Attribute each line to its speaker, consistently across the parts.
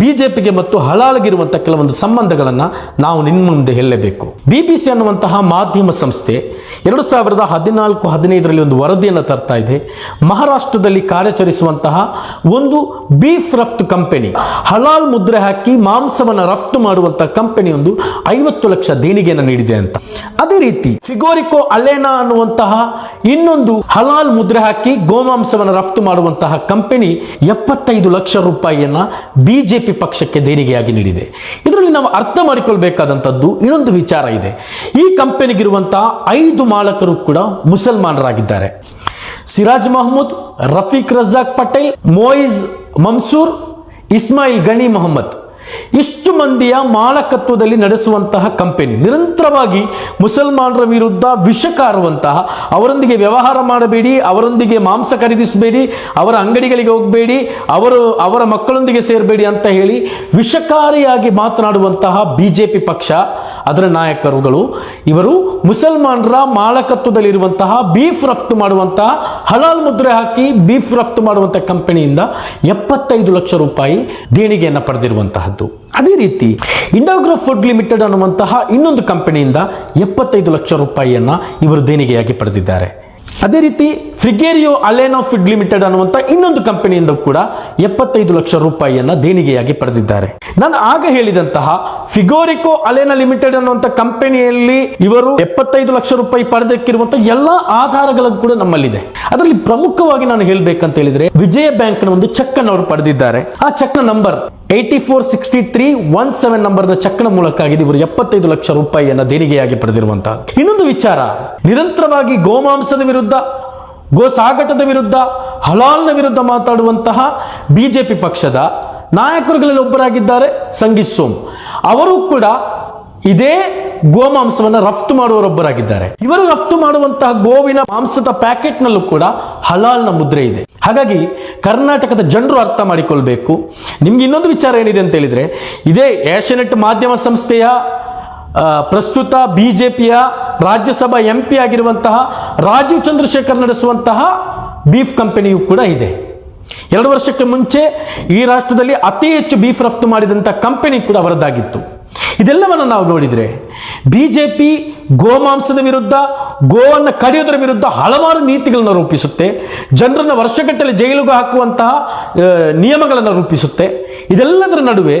Speaker 1: ಬಿಜೆಪಿಗೆ ಮತ್ತು ಹಳಾಳಗಿರುವಂತಹ ಕೆಲವೊಂದು ಸಂಬಂಧಗಳನ್ನು ನಾವು ನಿಮ್ಮ ಮುಂದೆ ಹೇಳಲೇಬೇಕು. ಬಿಬಿಸಿ ಅನ್ನುವಂತಹ ಮಾಧ್ಯಮ ಸಂಸ್ಥೆ ಎರಡು ಸಾವಿರದ ಹದಿನಾಲ್ಕು ಹದಿನೈದರಲ್ಲಿ ಒಂದು ವರದಿಯನ್ನು ತರ್ತಾ ಇದೆ. ಮಹಾರಾಷ್ಟ್ರದಲ್ಲಿ ಕಾರ್ಯಾಚರಿಸುವಂತಹ ಒಂದು ಬೀಫ್ ರಫ್ತು ಕಂಪನಿ, ಹಲಾಲ್ ಮುದ್ರೆ ಹಾಕಿ ಮಾಂಸವನ್ನು ರಫ್ತು ಮಾಡುವಂತಹ ಕಂಪನಿಯೊಂದು ಐವತ್ತು ಲಕ್ಷ ದೇಣಿಗೆಯನ್ನು ನೀಡಿದೆ ಅಂತ. ಅದೇ ರೀತಿ ಫಿಗೋರಿಕೋ ಅಲೆನಾ ಅನ್ನುವಂತಹ ಇನ್ನೊಂದು ಹಲಾಲ್ ಮುದ್ರೆ ಹಾಕಿ ಗೋಮಾಂಸವನ್ನು ರಫ್ತು ಮಾಡುವಂತಹ ಕಂಪನಿ ಎಪ್ಪತ್ತೈದು ಲಕ್ಷ ರೂಪಾಯಿಯನ್ನ ಬಿಜೆಪಿ ಪಕ್ಷಕ್ಕೆ ದೇಣಿಗೆಯಾಗಿ ನೀಡಿದೆ. ಇದರಲ್ಲಿ ನಾವು ಅರ್ಥ ಮಾಡಿಕೊಳ್ಬೇಕಾದಂಥದ್ದು ಇನ್ನೊಂದು ವಿಚಾರ ಇದೆ. ಈ ಕಂಪನಿಗಿರುವಂತಹ ಐದು ಮಾಲಕರು ಕೂಡ ಮುಸಲ್ಮಾನರಾಗಿದ್ದಾರೆ. ಸಿರಾಜ್ ಮಹಮ್ಮದ್ ರಫೀಕ್ ರಜಾಕ್ ಪಟೇಲ್, ಮೋಯಿಜ್ ಮಮ್ಸೂರ್ ಇಸ್ಮಾಯಿಲ್ ಗಣಿ ಮೊಹಮ್ಮದ್. ಇಷ್ಟು ಮಂದಿಯ ಮಾಲಕತ್ವದಲ್ಲಿ ನಡೆಸುವಂತಹ ಕಂಪನಿ. ನಿರಂತರವಾಗಿ ಮುಸಲ್ಮಾನರ ವಿರುದ್ಧ ವಿಷಕಾರುವಂತಹ ಅವರೊಂದಿಗೆ ವ್ಯವಹಾರ ಮಾಡಬೇಡಿ, ಅವರೊಂದಿಗೆ ಮಾಂಸ ಖರೀದಿಸಬೇಡಿ, ಅವರ ಅಂಗಡಿಗಳಿಗೆ ಹೋಗಬೇಡಿ, ಅವರು ಅವರ ಮಕ್ಕಳೊಂದಿಗೆ ಸೇರಬೇಡಿ ಅಂತ ಹೇಳಿ ವಿಷಕಾರಿಯಾಗಿ ಮಾತನಾಡುವಂತಹ ಬಿಜೆಪಿ ಪಕ್ಷ, ಅದರ ನಾಯಕರುಗಳು. ಇವರು ಮುಸಲ್ಮಾನರ ಮಾಲಕತ್ವದಲ್ಲಿರುವಂತಹ ಬೀಫ್ ರಫ್ತು ಮಾಡುವಂತಹ, ಹಲಾಲ್ ಮುದ್ರೆ ಹಾಕಿ ಬೀಫ್ ರಫ್ತು ಮಾಡುವಂತಹ ಕಂಪನಿಯಿಂದ ಎಪ್ಪತ್ತೈದು ಲಕ್ಷ ರೂಪಾಯಿ ದೇಣಿಗೆಯನ್ನು ಪಡೆದಿರುವಂತಹದ್ದು. ಅದೇ ರೀತಿ ಇಂಡೋಗ್ರೋ ಫುಡ್ ಲಿಮಿಟೆಡ್ ಅನ್ನುವಂತಹ ಇನ್ನೊಂದು ಕಂಪನಿಯಿಂದ ಎಪ್ಪತ್ತೈದು ಲಕ್ಷ ರೂಪಾಯಿಯನ್ನ ಇವರು ದೇಣಿಗೆಯಾಗಿ ಪಡೆದಿದ್ದಾರೆ. ಅದೇ ರೀತಿ ಫ್ರಿಗೇರಿಯೋ ಅಲೆನ್ ಆಫ್ ಫಿಡ್ ಲಿಮಿಟೆಡ್ ಅನ್ನುವಂಥ ಇನ್ನೊಂದು ಕಂಪನಿಯಿಂದ ಕೂಡ ಎಪ್ಪತ್ತೈದು ಲಕ್ಷ ರೂಪಾಯಿಯನ್ನ ದೇಣಿಗೆಯಾಗಿ ಪಡೆದಿದ್ದಾರೆ. ನಾನು ಆಗ ಹೇಳಿದಂತಹ ಫಿಗೋರಿಕೋ ಅಲೆನಾ ಲಿಮಿಟೆಡ್ ಅನ್ನುವಂಥ ಕಂಪನಿಯಲ್ಲಿ ಇವರು ಎಪ್ಪತ್ತೈದು ಲಕ್ಷ ರೂಪಾಯಿ ಪಡೆದಕ್ಕಿರುವಂತಹ ಎಲ್ಲಾ ಆಧಾರಗಳು ಕೂಡ ನಮ್ಮಲ್ಲಿದೆ. ಅದರಲ್ಲಿ ಪ್ರಮುಖವಾಗಿ ನಾನು ಹೇಳಬೇಕಂತ ಹೇಳಿದ್ರೆ ವಿಜಯ ಬ್ಯಾಂಕ್ನ ಒಂದು ಚೆಕ್ ಅನ್ನು ಅವರು ಪಡೆದಿದ್ದಾರೆ. ಆ ಚೆಕ್ನ number eighty four sixty three one seven ನಂಬರ್ನ ಚೆಕ್ನ ಮೂಲಕ ಆಗಿದೆ ಇವರು ಎಪ್ಪತ್ತೈದು ಲಕ್ಷ ರೂಪಾಯಿಯನ್ನ ದೇಣಿಗೆಯಾಗಿ ಪಡೆದಿರುವಂತಹ ಇನ್ನೊಂದು ವಿಚಾರ, ನಿರಂತರವಾಗಿ ಗೋಮಾಂಸದ ವಿರುದ್ಧ ಗೋ ಸಾಗಟದ ವಿರುದ್ಧ, ಹಲಾಲ್ನ ವಿರುದ್ಧ ಮಾತಾಡುವಂತಹ ಬಿಜೆಪಿ ಪಕ್ಷದ ನಾಯಕರುಗಳಲ್ಲಿ ಒಬ್ಬರಾಗಿದ್ದಾರೆ ಸಂಗೀತ್ ಸೋಮ್. ಅವರು ಕೂಡ ಇದೇ ಗೋಮಾಂಸವನ್ನು ರಫ್ತು ಮಾಡುವವರೊಬ್ಬರಾಗಿದ್ದಾರೆ ಇವರು ರಫ್ತು ಮಾಡುವಂತಹ ಗೋವಿನ ಮಾಂಸದ ಪ್ಯಾಕೆಟ್ನಲ್ಲೂ ಕೂಡ ಹಲಾಲ್ನ ಮುದ್ರೆ ಇದೆ. ಹಾಗಾಗಿ ಕರ್ನಾಟಕದ ಜನರು ಅರ್ಥ ಮಾಡಿಕೊಳ್ಬೇಕು. ನಿಮ್ಗೆ ಇನ್ನೊಂದು ವಿಚಾರ ಏನಿದೆ ಅಂತ ಹೇಳಿದ್ರೆ, ಇದೇ ಏಷ್ಯಾನೆಟ್ ಮಾಧ್ಯಮ ಸಂಸ್ಥೆಯ ಪ್ರಸ್ತುತ ಬಿಜೆಪಿಯ ರಾಜ್ಯಸಭಾ ಎಂ ಪಿ ಆಗಿರುವಂತಹ ರಾಜೀವ್ ಚಂದ್ರಶೇಖರ್ ನಡೆಸುವಂತಹ ಬೀಫ್ ಕಂಪನಿಯು ಕೂಡ ಇದೆ. ಎರಡು ವರ್ಷಕ್ಕೆ ಮುಂಚೆ ಈ ರಾಷ್ಟ್ರದಲ್ಲಿ ಅತಿ ಹೆಚ್ಚು ಬೀಫ್ ರಫ್ತು ಮಾಡಿದಂಥ ಕಂಪನಿ ಕೂಡ ಅವರದ್ದಾಗಿತ್ತು. ಇದೆಲ್ಲವನ್ನು ನಾವು ನೋಡಿದರೆ ಬಿಜೆಪಿ ಗೋಮಾಂಸದ ವಿರುದ್ಧ, ಗೋವನ್ನು ಕಡಿಯೋದರ ವಿರುದ್ಧ ಹಲವಾರು ನೀತಿಗಳನ್ನು ರೂಪಿಸುತ್ತೆ. ಜನರನ್ನು ವರ್ಷಗಟ್ಟಲೆ ಜೈಲಿಗೆ ಹಾಕುವಂತಹ ನಿಯಮಗಳನ್ನು ರೂಪಿಸುತ್ತೆ. ಇದೆಲ್ಲದರ ನಡುವೆ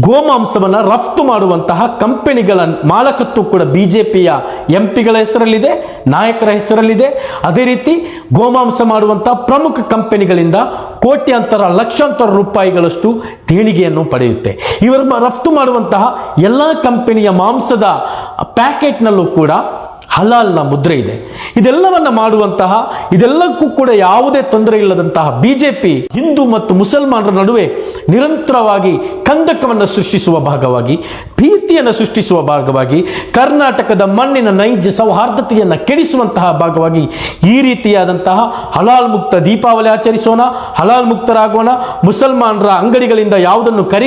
Speaker 1: ಗೋಮಾಂಸವನ್ನು ರಫ್ತು ಮಾಡುವಂತಹ ಕಂಪನಿಗಳ ಮಾಲಕತ್ವ ಕೂಡ ಬಿ ಜೆ ಪಿಯ ಎಂ ಪಿಗಳ ಹೆಸರಲ್ಲಿದೆ, ನಾಯಕರ ಹೆಸರಲ್ಲಿದೆ. ಅದೇ ರೀತಿ ಗೋಮಾಂಸ ಮಾಡುವಂತಹ ಪ್ರಮುಖ ಕಂಪನಿಗಳಿಂದ ಕೋಟ್ಯಾಂತರ, ಲಕ್ಷಾಂತರ ರೂಪಾಯಿಗಳಷ್ಟು ದೇಣಿಗೆಯನ್ನು ಪಡೆಯುತ್ತೆ. ಇವರು ರಫ್ತು ಮಾಡುವಂತಹ ಎಲ್ಲ ಕಂಪನಿಯ ಮಾಂಸದ ಪ್ಯಾಕೆಟ್ನಲ್ಲೂ ಕೂಡ ಹಲಾಲ್ನ ಮುದ್ರೆ ಇದೆ. ಇದೆಲ್ಲವನ್ನ ಮಾಡುವಂತಹ, ಇದೆಲ್ಲಕ್ಕೂ ಕೂಡ ಯಾವುದೇ ತೊಂದರೆ ಇಲ್ಲದಂತಹ ಬಿಜೆಪಿ ಹಿಂದೂ ಮತ್ತು ಮುಸಲ್ಮಾನರ ನಡುವೆ ನಿರಂತರವಾಗಿ ಕಂದಕವನ್ನು ಸೃಷ್ಟಿಸುವ ಭಾಗವಾಗಿ, ಭೀತಿಯನ್ನು ಸೃಷ್ಟಿಸುವ ಭಾಗವಾಗಿ, ಕರ್ನಾಟಕದ ಮಣ್ಣಿನ ನೈಜ ಸೌಹಾರ್ದತೆಯನ್ನು ಕೆಡಿಸುವಂತಹ ಭಾಗವಾಗಿ ಈ ರೀತಿಯಾದಂತಹ ಹಲಾಲ್ ಮುಕ್ತ ದೀಪಾವಳಿ ಆಚರಿಸೋಣ ಹಲಾಲ್ ಮುಕ್ತರಾಗೋಣ ಮುಸಲ್ಮಾನರ ಅಂಗಡಿಗಳಿಂದ ಯಾವುದನ್ನು